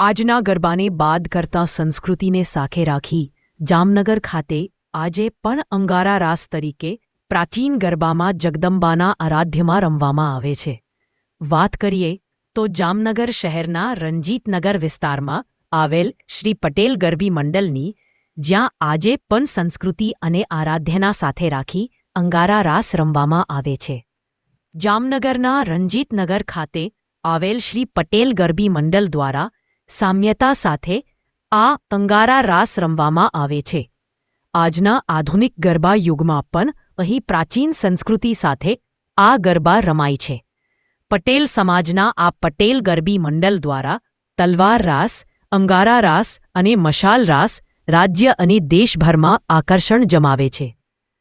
આજના ગરબાને બાદ કરતા સંસ્કૃતિને સાખે રાખી જામનગર ખાતે આજે પણ અંગારા રાસ તરીકે પ્રાચીન ગરબામાં જગદંબાના આરાધ્યમાં રમવામાં આવે છે. વાત કરીએ તો જામનગર શહેરના રંજીતનગર વિસ્તારમાં આવેલ શ્રી પટેલ ગરબી મંડળની, જ્યાં આજે પણ સંસ્કૃતિ અને આરાધ્યના સાથે રાખી અંગારા રાસ રમવામાં આવે છે. જામનગરના રંજીતનગર ખાતે આવેલ શ્રી પટેલ ગરબી મંડળ દ્વારા સામ્યતા સાથે આ અંગારા રાસ રમવામાં આવે છે. આજના આધુનિક ગરબા યુગમાં પણ અહીં પ્રાચીન સંસ્કૃતિ સાથે આ ગરબા રમાય છે. પટેલ સમાજના આ પટેલ ગરબી મંડળ દ્વારા તલવાર રાસ, અંગારા રાસ અને મશાલ રાસ રાજ્ય અને દેશભરમાં આકર્ષણ જમાવે છે.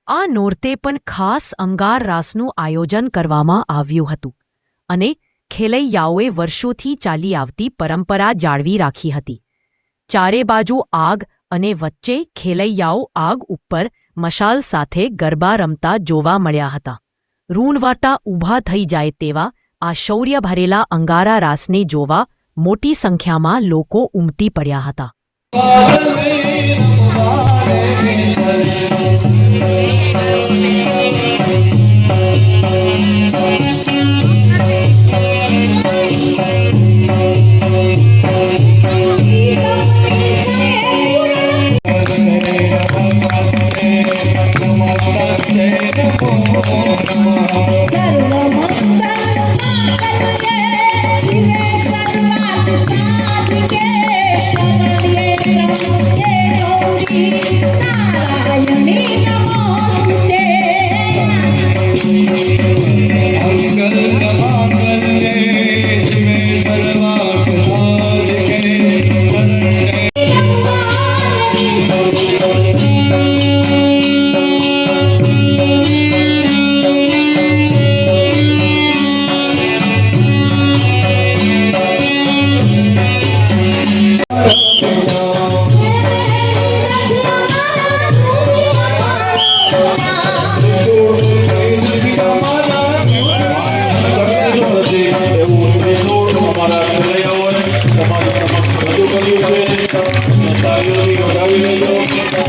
આ નોરતે પણ ખાસ અંગાર રાસનું આયોજન કરવામાં આવ્યું હતું અને ખેલૈયાઓએ વર્ષોથી ચાલી આવતી પરંપરા જાળવી રાખી હતી. ચારે બાજુ આગ અને વચ્ચે ખેલૈયાઓ આગ ઉપર મશાલ સાથે ગરબા રમતા જોવા મળ્યા હતા. રૂણવાટા ઊભા થઈ જાય તેવા આ શૌર્ય ભરેલા અંગારા રાસને જોવા મોટી સંખ્યામાં લોકો ઉમટી પડ્યા હતા. Thank you. Natayo, natayo, natayo.